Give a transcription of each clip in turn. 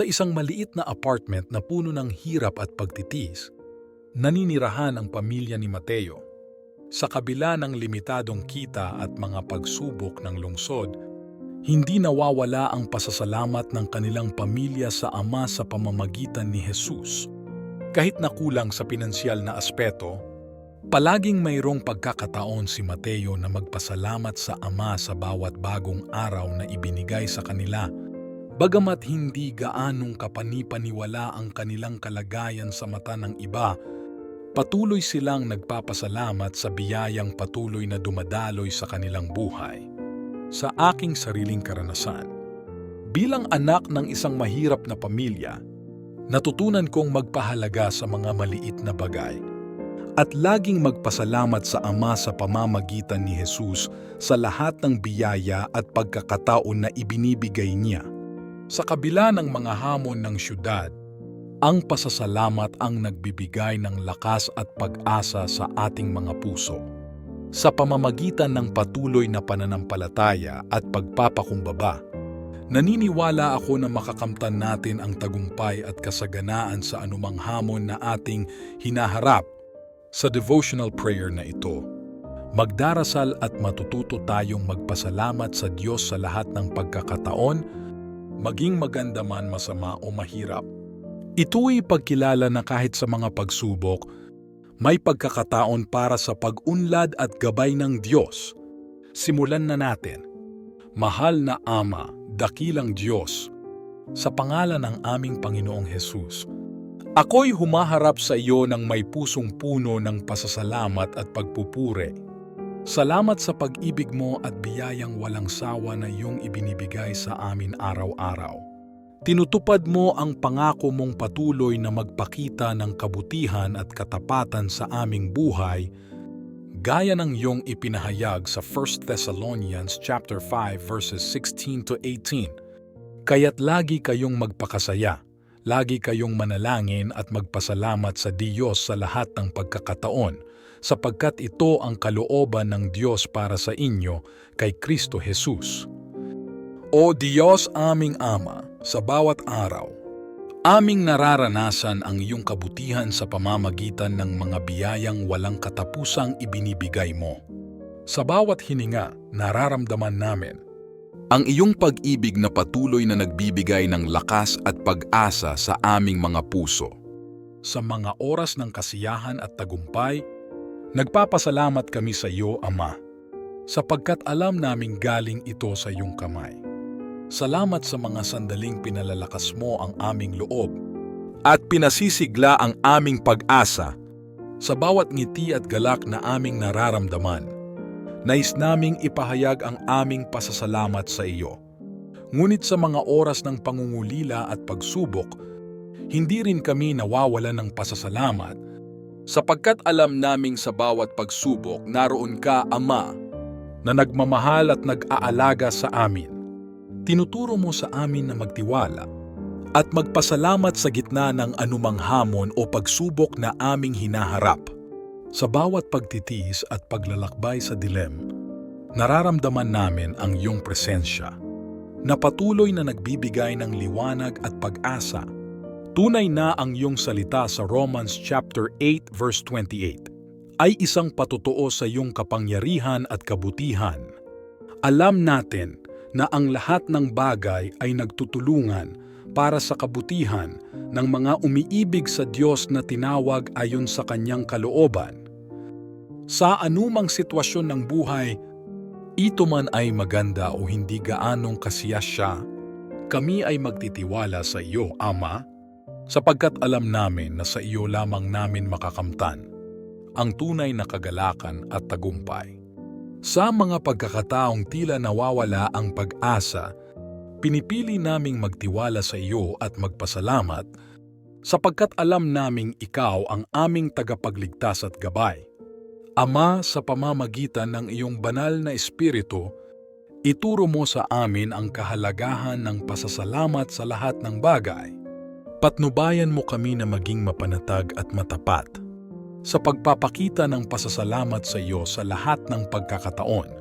Sa isang maliit na apartment na puno ng hirap at pagtitiis, naninirahan ang pamilya ni Mateo. Sa kabila ng limitadong kita at mga pagsubok ng lungsod, hindi nawawala ang pasasalamat ng kanilang pamilya sa Ama sa pamamagitan ni Jesus. Kahit nakulang sa pinansyal na aspeto, palaging mayroong pagkakataon si Mateo na magpasalamat sa Ama sa bawat bagong araw na ibinigay sa kanila. Bagamat hindi gaanong kapanipaniwala ang kanilang kalagayan sa mata ng iba, patuloy silang nagpapasalamat sa biyayang patuloy na dumadaloy sa kanilang buhay. Sa aking sariling karanasan, bilang anak ng isang mahirap na pamilya, natutunan kong magpahalaga sa mga maliit na bagay at laging magpasalamat sa Ama sa pamamagitan ni Jesus sa lahat ng biyaya at pagkakataon na ibinibigay niya. Sa kabila ng mga hamon ng syudad, ang pasasalamat ang nagbibigay ng lakas at pag-asa sa ating mga puso. Sa pamamagitan ng patuloy na pananampalataya at pagpapakumbaba, naniniwala ako na makakamtan natin ang tagumpay at kasaganaan sa anumang hamon na ating hinaharap sa devotional prayer na ito. Magdarasal at matututo tayong magpasalamat sa Diyos sa lahat ng pagkakataon, maging maganda man masama o mahirap. Ito'y pagkilala na kahit sa mga pagsubok, may pagkakataon para sa pag-unlad at gabay ng Diyos. Simulan na natin. Mahal na Ama, dakilang Diyos, sa pangalan ng aming Panginoong Hesus, ako'y humaharap sa iyo ng may pusong puno ng pasasalamat at pagpupure. Salamat sa pag-ibig mo at biyayang walang sawa na iyong ibinibigay sa amin araw-araw. Tinutupad mo ang pangako mong patuloy na magpakita ng kabutihan at katapatan sa aming buhay, gaya ng iyong ipinahayag sa 1 Thessalonians chapter 5 verses 16 to 18. Kaya't lagi kayong magpakasaya, lagi kayong manalangin at magpasalamat sa Diyos sa lahat ng pagkakataon, sapagkat ito ang kalooban ng Diyos para sa inyo kay Kristo Jesus. O Diyos aming Ama, sa bawat araw, aming nararanasan ang iyong kabutihan sa pamamagitan ng mga biyayang walang katapusang ibinibigay mo. Sa bawat hininga, nararamdaman namin ang iyong pag-ibig na patuloy na nagbibigay ng lakas at pag-asa sa aming mga puso. Sa mga oras ng kasiyahan at tagumpay, nagpapasalamat kami sa iyo, Ama, sapagkat alam naming galing ito sa iyong kamay. Salamat sa mga sandaling pinalalakas mo ang aming loob at pinasisigla ang aming pag-asa sa bawat ngiti at galak na aming nararamdaman. Nais naming ipahayag ang aming pasasalamat sa iyo. Ngunit sa mga oras ng pangungulila at pagsubok, hindi rin kami nawawala ng pasasalamat sapagkat alam naming sa bawat pagsubok naroon ka, Ama, na nagmamahal at nag-aalaga sa amin tinuturo mo sa amin na magtiwala at magpasalamat sa gitna ng anumang hamon o pagsubok na aming hinaharap. Sa bawat pagtitiis at paglalakbay sa dilem, nararamdaman namin ang iyong presensya na patuloy na nagbibigay ng liwanag at pag-asa. Tunay na ang iyong salita sa Romans chapter 8 verse 28 ay isang patotoo sa iyong kapangyarihan at kabutihan. Alam natin na ang lahat ng bagay ay nagtutulungan para sa kabutihan ng mga umiibig sa Diyos na tinawag ayon sa kanyang kalooban. Sa anumang sitwasyon ng buhay, ito man ay maganda o hindi gaanong kasiyas siya, kami ay magtitiwala sa iyo, Ama, sapagkat alam namin na sa iyo lamang namin makakamtan ang tunay na kagalakan at tagumpay. Sa mga pagkakataong tila nawawala ang pag-asa, pinipili naming magtiwala sa iyo at magpasalamat sapagkat alam naming ikaw ang aming tagapagligtas at gabay. Ama, sa pamamagitan ng iyong banal na espiritu, ituro mo sa amin ang kahalagahan ng pasasalamat sa lahat ng bagay. Patnubayan mo kami na maging mapanatag at matapat sa pagpapakita ng pasasalamat sa iyo sa lahat ng pagkakataon.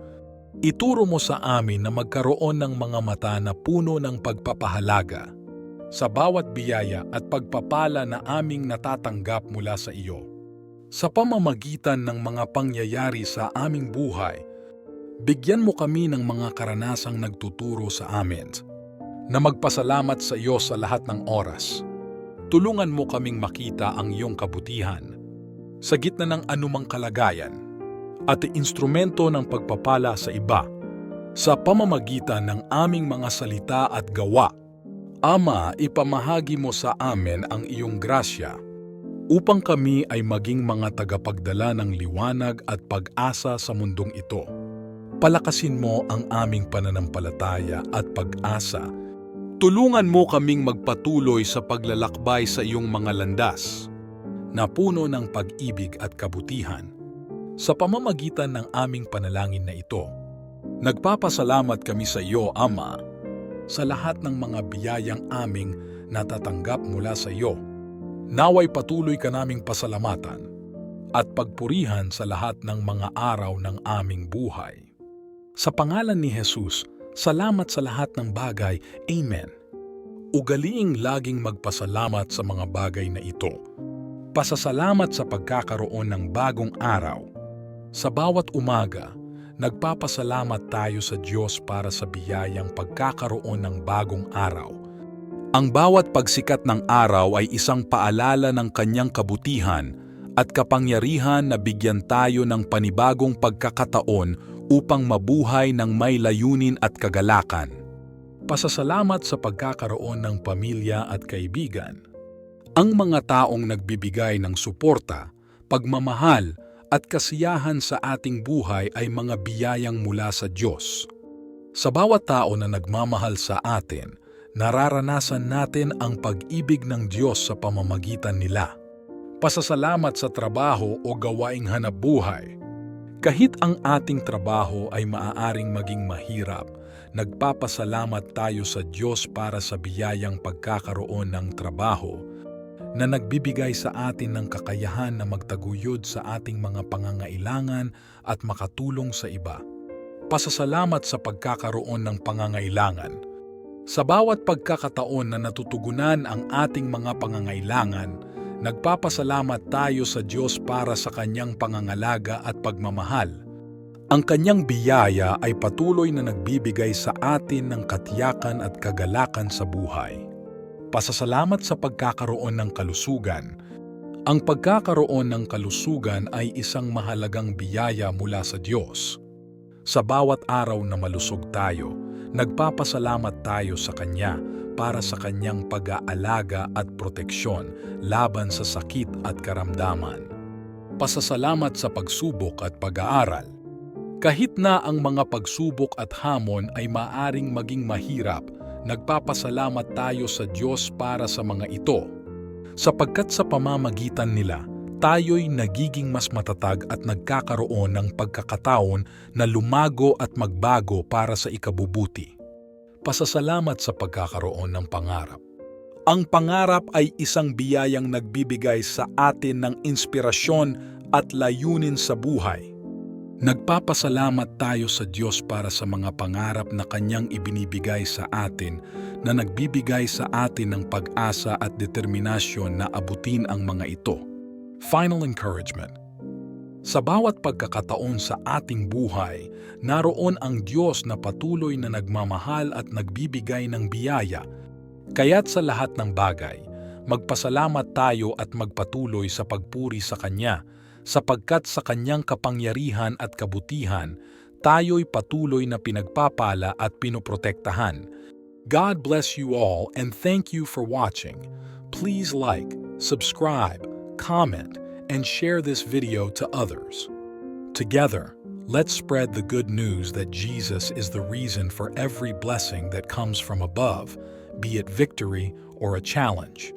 Ituro mo sa amin na magkaroon ng mga mata na puno ng pagpapahalaga, sa bawat biyaya at pagpapala na aming natatanggap mula sa iyo. Sa pamamagitan ng mga pangyayari sa aming buhay, bigyan mo kami ng mga karanasang nagtuturo sa amin na magpasalamat sa iyo sa lahat ng oras. Tulungan mo kaming makita ang iyong kabutihan sa gitna ng anumang kalagayan at instrumento ng pagpapala sa iba sa pamamagitan ng aming mga salita at gawa. Ama, ipamahagi mo sa amin ang iyong grasya upang kami ay maging mga tagapagdala ng liwanag at pag-asa sa mundong ito. Palakasin mo ang aming pananampalataya at pag-asa. Tulungan mo kaming magpatuloy sa paglalakbay sa iyong mga landas na puno ng pag-ibig at kabutihan. Sa pamamagitan ng aming panalangin na ito, nagpapasalamat kami sa iyo, Ama, sa lahat ng mga biyayang aming natatanggap mula sa iyo. Naway patuloy ka naming pasalamatan at pagpurihan sa lahat ng mga araw ng aming buhay. Sa pangalan ni Jesus, salamat sa lahat ng bagay. Amen. Ugaliing laging magpasalamat sa mga bagay na ito. Pasasalamat sa pagkakaroon ng bagong araw. Sa bawat umaga, nagpapasalamat tayo sa Diyos para sa biyayang pagkakaroon ng bagong araw. Ang bawat pagsikat ng araw ay isang paalala ng kanyang kabutihan at kapangyarihan na bigyan tayo ng panibagong pagkakataon upang mabuhay ng may layunin at kagalakan. Pasasalamat sa pagkakaroon ng pamilya at kaibigan. Ang mga taong nagbibigay ng suporta, pagmamahal at kasiyahan sa ating buhay ay mga biyayang mula sa Diyos. Sa bawat tao na nagmamahal sa atin, nararanasan natin ang pag-ibig ng Diyos sa pamamagitan nila. Pasasalamat sa trabaho o gawaing hanap buhay. Kahit ang ating trabaho ay maaaring maging mahirap, nagpapasalamat tayo sa Diyos para sa biyayang pagkakaroon ng trabaho na nagbibigay sa atin ng kakayahan na magtaguyod sa ating mga pangangailangan at makatulong sa iba. Pasasalamat sa pagkakaroon ng pangangailangan. Sa bawat pagkakataon na natutugunan ang ating mga pangangailangan, nagpapasalamat tayo sa Diyos para sa kanyang pangangalaga at pagmamahal. Ang kanyang biyaya ay patuloy na nagbibigay sa atin ng katiyakan at kagalakan sa buhay pasasalamat sa pagkakaroon ng kalusugan. Ang pagkakaroon ng kalusugan ay isang mahalagang biyaya mula sa Diyos. Sa bawat araw na malusog tayo, nagpapasalamat tayo sa Kanya para sa Kanyang pag-aalaga at proteksyon laban sa sakit at karamdaman. Pasasalamat sa pagsubok at pag-aaral. Kahit na ang mga pagsubok at hamon ay maaring maging mahirap, nagpapasalamat tayo sa Diyos para sa mga ito, sapagkat sa pamamagitan nila, tayo'y nagiging mas matatag at nagkakaroon ng pagkakataon na lumago at magbago para sa ikabubuti. Pasasalamat sa pagkakaroon ng pangarap. Ang pangarap ay isang biyayang nagbibigay sa atin ng inspirasyon at layunin sa buhay. Nagpapasalamat tayo sa Diyos para sa mga pangarap na Kanyang ibinibigay sa atin na nagbibigay sa atin ng pag-asa at determinasyon na abutin ang mga ito. Final encouragement. Sa bawat pagkakataon sa ating buhay, naroon ang Diyos na patuloy na nagmamahal at nagbibigay ng biyaya. Kaya't sa lahat ng bagay, magpasalamat tayo at magpatuloy sa pagpuri sa Kanya sapagkat sa kanyang kapangyarihan at kabutihan, tayo'y patuloy na pinagpapala at pinoprotektahan. God bless you all and thank you for watching. Please like, subscribe, comment, and share this video to others. Together, let's spread the good news that Jesus is the reason for every blessing that comes from above, be it victory or a challenge.